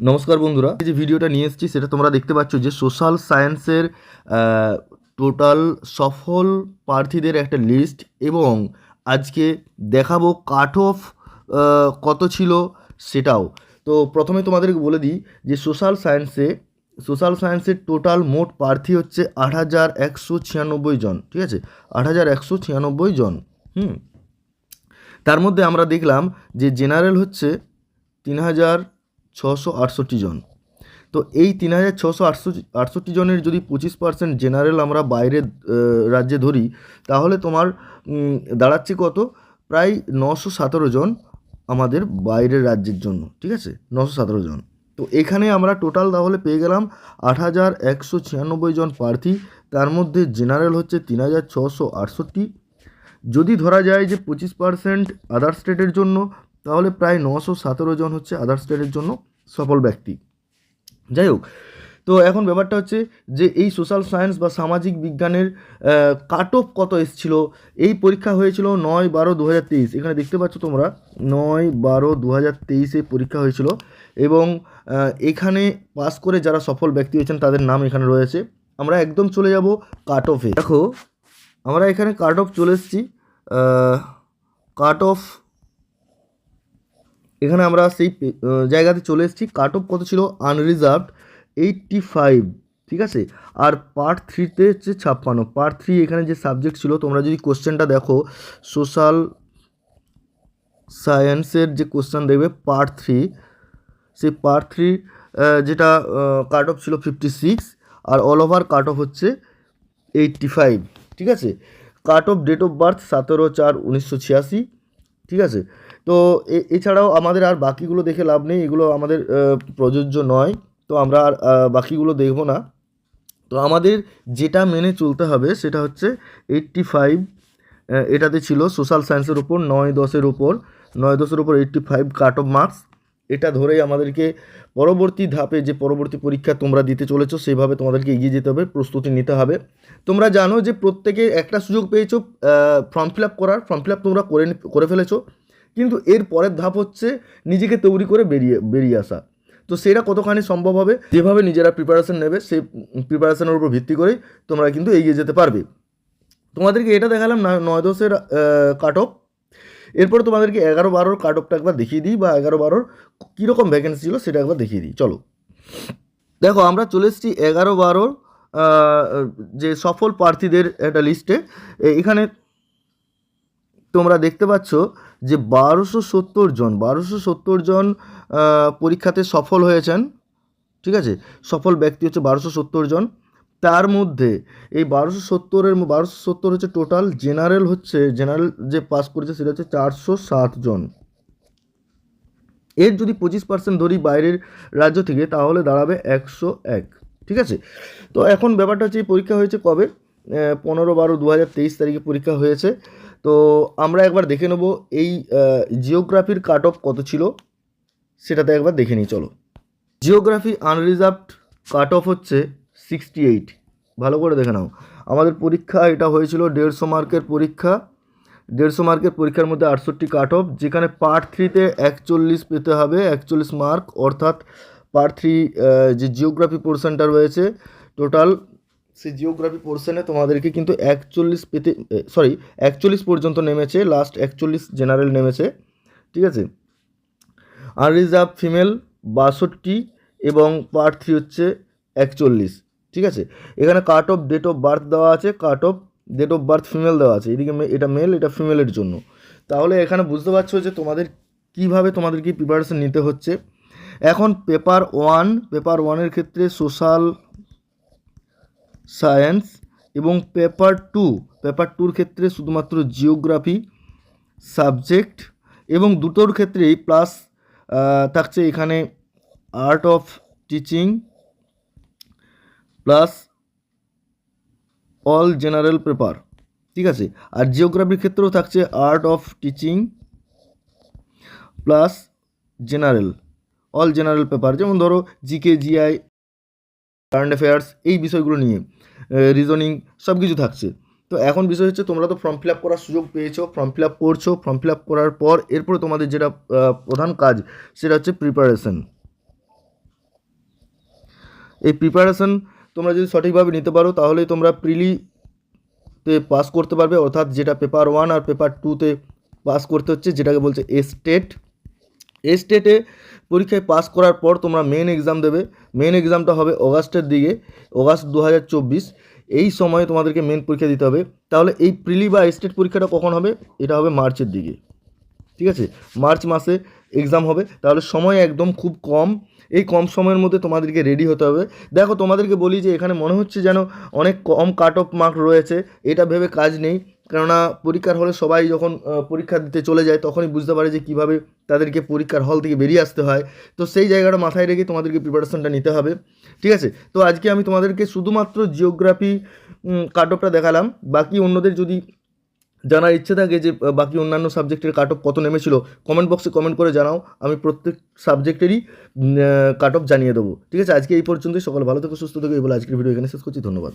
নমস্কার বন্ধুরা। যে ভিডিওটা নিয়ে এসেছি, সেটা তোমরা দেখতে পাচ্ছ যে সোশ্যাল সায়েন্সের টোটাল সফল প্রার্থীদের একটা লিস্ট এবং আজকে দেখাবো কাট অফ কত ছিল সেটাও। তো প্রথমে তোমাদেরকে বলে দিই যে সোশ্যাল সায়েন্সে সোশ্যাল সায়েন্সের টোটাল মোট প্রার্থী হচ্ছে আট হাজার একশো ছিয়ানব্বই জন, ঠিক আছে? আট হাজার একশো ছিয়ানব্বই জন, হুম? তার মধ্যে আমরা দেখলাম যে জেনারেল হচ্ছে তিন হাজার ছশো আটষট্টি জন। তো এই তিন হাজার ছশো আটষট্টি জনের যদি পঁচিশ পার্সেন্ট জেনারেল আমরা বাইরের রাজ্যে ধরি, তাহলে তোমার দাঁড়াচ্ছে কত? প্রায় নশো সতেরো জন আমাদের বাইরের রাজ্যের জন্য, ঠিক আছে? নশো সতেরো জন। তো এখানে আমরা টোটাল তাহলে পেয়ে গেলাম আট হাজার একশো ছিয়ানব্বই জন প্রার্থী, তার মধ্যে জেনারেল হচ্ছে তিন হাজার ছশো আটষট্টি। যদি ধরা যায় যে পঁচিশ পার্সেন্ট আদার স্টেটের জন্য, তাহলে প্রায় নশো সতেরো জন হচ্ছে আদার স্টেটের জন্য। সফল ব্যক্তি। যাই হোক, তো এখন ব্যাপারটা হচ্ছে যে এই সোশ্যাল সায়েন্স বা সামাজিক বিজ্ঞানের কাট অফ কত এসেছিল? এই পরীক্ষা হয়েছিল নয় বারো দু এখানে দেখতে পাচ্ছ তোমরা, নয় বারো দু হাজার তেইশে পরীক্ষা হয়েছিল এবং এখানে পাস করে যারা সফল ব্যক্তি হয়েছেন তাদের নাম এখানে রয়েছে। আমরা একদম চলে যাব কাট অফে দেখো, আমরা এখানে কাট অফ চলে এসেছি কাট অফ এখানে আমরা সেই জায়গাতে চলে এসেছি। কাট অফ কত ছিল? আনরিজার্ভড এইটটি ফাইভ ঠিক আছে? আর পার্ট থ্রিতে হচ্ছে ছাপ্পান্ন। পার্ট থ্রি এখানে যে সাবজেক্ট ছিল, তোমরা যদি কোশ্চেনটা দেখো সোশ্যাল সায়েন্সের যে কোশ্চেন দেখবে পার্ট থ্রি সেই পার্ট থ্রি যেটা কাট অফ ছিল ফিফটি সিক্স আর অল ওভার কাট অফ হচ্ছে এইটটি ফাইভ ঠিক আছে? Cut off date of birth সতেরো চার উনিশশো ছিয়াশি, ঠিক আছে? তো এছাড়াও আমাদের আর বাকিগুলো দেখে লাভ নেই, এগুলো আমাদের প্রযোজ্য নয়, তো আমরা আর বাকিগুলো দেখব না। তো আমাদের যেটা মেনে চলতে হবে সেটা হচ্ছে এইট্টি ফাইভ এটাতে ছিল সোশ্যাল সায়েন্সের উপর, নয় দশের উপর, নয় দশের উপর eighty five cut off marks এটা ধরেই আমাদেরকে পরবর্তী ধাপে যে পরবর্তী পরীক্ষা তোমরা দিতে চলেছো, সেভাবে তোমাদেরকে এগিয়ে যেতে হবে, প্রস্তুতি নিতে হবে। তোমরা জানো যে প্রত্যেকে একটা সুযোগ পেয়েছ ফর্ম ফিল আপ করার ফর্ম ফিল আপ তোমরা করে করে ফেলেছো। কিন্তু এর পরের ধাপ হচ্ছে নিজেকে তৈরি করে বেরিয়ে বেরিয়ে আসা। তো সেটা কতখানি সম্ভব হবে, যেভাবে নিজেরা প্রিপারেশন নেবে, সেই প্রিপারেশনের উপর ভিত্তি করেই তোমরা কিন্তু এগিয়ে যেতে পারবে। তোমাদেরকে এটা দেখালাম নয় দশের কাট অফ এরপর তোমাদেরকে এগারো বারোর কাট অফটা একবার দেখিয়ে দিই, বা এগারো বারোর কীরকম ভ্যাকেন্সি ছিল সেটা একবার দেখিয়ে দিই। চলো। দেখো, আমরা চলে এসেছি এগারো বারোর যে সফল প্রার্থীদের একটা লিস্টে এখানে তোমরা দেখতে পাচ্ছ যে বারোশো সত্তর জন, বারোশো সত্তর জন পরীক্ষাতে সফল হয়েছেন, ঠিক আছে? সফল ব্যক্তি হচ্ছে বারোশো সত্তর জন। তার মধ্যে এই বারোশো সত্তরের বারোশো সত্তর হচ্ছে টোটাল জেনারেল হচ্ছে জেনারেল যে পাস করেছে সেটা হচ্ছে চারশো সাত জন। এর যদি পঁচিশ পার্সেন্ট ধরি বাইরের রাজ্য থেকে, তাহলে দাঁড়াবে একশো এক, ঠিক আছে? তো এখন ব্যাপারটা হচ্ছে এই পরীক্ষা হয়েছে কবে? পনেরো বারো দু হাজার তেইশ তারিখে পরীক্ষা হয়েছে। তো আমরা একবার দেখে নেব এই জিওগ্রাফির কাট অফ কত ছিল, সেটাতে একবার দেখে নিই, চলো। জিওগ্রাফি আনরিজার্ভড কাট অফ হচ্ছে সিক্সটি এইট। ভালো করে দেখে নাও। আমাদের পরীক্ষা এটা হয়েছিল দেড়শো মার্কের পরীক্ষা। দেড়শো মার্কের পরীক্ষার মধ্যে আটষট্টি কাট অফ যেখানে পার্ট থ্রিতে একচল্লিশ পেতে হবে, একচল্লিশ মার্ক, অর্থাৎ পার্ট থ্রি যে জিওগ্রাফি পোর্শনটা রয়েছে, টোটাল সেই জিওগ্রাফি পোর্শনে তোমাদেরকে কিন্তু একচল্লিশ পেতে সরি একচল্লিশ পর্যন্ত নেমেছে লাস্ট একচল্লিশ জেনারেল নেমেছে, ঠিক আছে? আনরিজার্ভ ফিমেল বাষট্টি এবং পার্ট থ্রি হচ্ছে একচল্লিশ, ঠিক আছে? এখানে cut off date of birth দেওয়া আছে cut off date of birth female দেওয়া আছে, এদিকে এটা মেল এটা ফিমেলের জন্য। তাহলে এখানে বুঝতে পারছ যে তোমাদের কীভাবে তোমাদেরকে প্রিপারেশন নিতে হচ্ছে। এখন পেপার ওয়ান পেপার ওয়ানের ক্ষেত্রে সোশ্যাল সায়েন্স এবং পেপার টু, পেপার টুর ক্ষেত্রে শুধুমাত্র জিওগ্রাফি সাবজেক্ট এবং দুটোর ক্ষেত্রেই প্লাস থাকছে এখানে art of teaching plus all general paper, ঠিক আছে? আর জিওগ্রাফির ক্ষেত্রেও থাকছে art of teaching plus general, all general paper. যেমন ধরো জিকে জিআই কারেন্ট অ্যাফেয়ার্স এই বিষয়গুলো নিয়ে রিজনিং সব কিছু থাকছে। তো এখন বিষয় হচ্ছে, তোমরা তো ফর্ম ফিল আপ করার সুযোগ পেয়েছ ফর্ম ফিল আপ করছ ফর্ম ফিল আপ করার পর এরপরে তোমাদের যেটা প্রধান কাজ, সেটা হচ্ছে প্রিপারেশন এই প্রিপারেশন তোমরা যদি সঠিকভাবে নিতে পারো, তাহলে তোমরা প্রিলিতে পাস করতে পারবে, অর্থাৎ যেটা পেপার ওয়ান আর পেপার টুতে পাস করতে হচ্ছে, যেটাকে বলছে এস্টেট এস্টেটে পরীক্ষায় পাস করার পর তোমরা মেন এক্সাম দেবে। মেন এক্সামটা হবে অগাস্টের দিকে, অগাস্ট দু হাজার চব্বিশ। এই সময়ে তোমাদেরকে মেন পরীক্ষা দিতে হবে। তাহলে এই প্রিলি বা স্টেট পরীক্ষাটা কখন হবে? এটা হবে মার্চের দিকে। ঠিক আছে? মার্চ মাসে এক্সাম হবে। তাহলে সময় একদম খুব কম। এই কম সময়ের মধ্যে তোমাদেরকে রেডি হতে হবে। দেখো, তোমাদেরকে বলি যে এখানে মনে হচ্ছে যেন অনেক কম কাট অফ মার্ক রয়েছে। এটা ভেবে কাজ নেই। কেননা পরীক্ষার হলে সবাই যখন পরীক্ষা দিতে চলে যায়, তখনই বুঝতে পারে যে কীভাবে তাদেরকে পরীক্ষার হল থেকে বেরিয়ে আসতে হয়। তো সেই জায়গাটা মাথায় রেখে তোমাদেরকে প্রিপারেশনটা নিতে হবে। ঠিক আছে? তো আজকে আমি তোমাদেরকে শুধুমাত্র জিওগ্রাফি কাট অফটা দেখালাম। বাকি অন্যদের যদি জানার ইচ্ছে থাকে যে বাকি অন্যান্য সাবজেক্টের কাট অফ কত নেমেছিল কমেন্ট বক্সে কমেন্ট করে জানাও। আমি প্রত্যেক সাবজেক্টেরই কাট অফ জানিয়ে দেবো। ঠিক আছে? আজকে এই পর্যন্তই। সকল ভালো থেকো, সুস্থ থেকো। এই বলে আজকের ভিডিও এখানে শেষ করছি। ধন্যবাদ।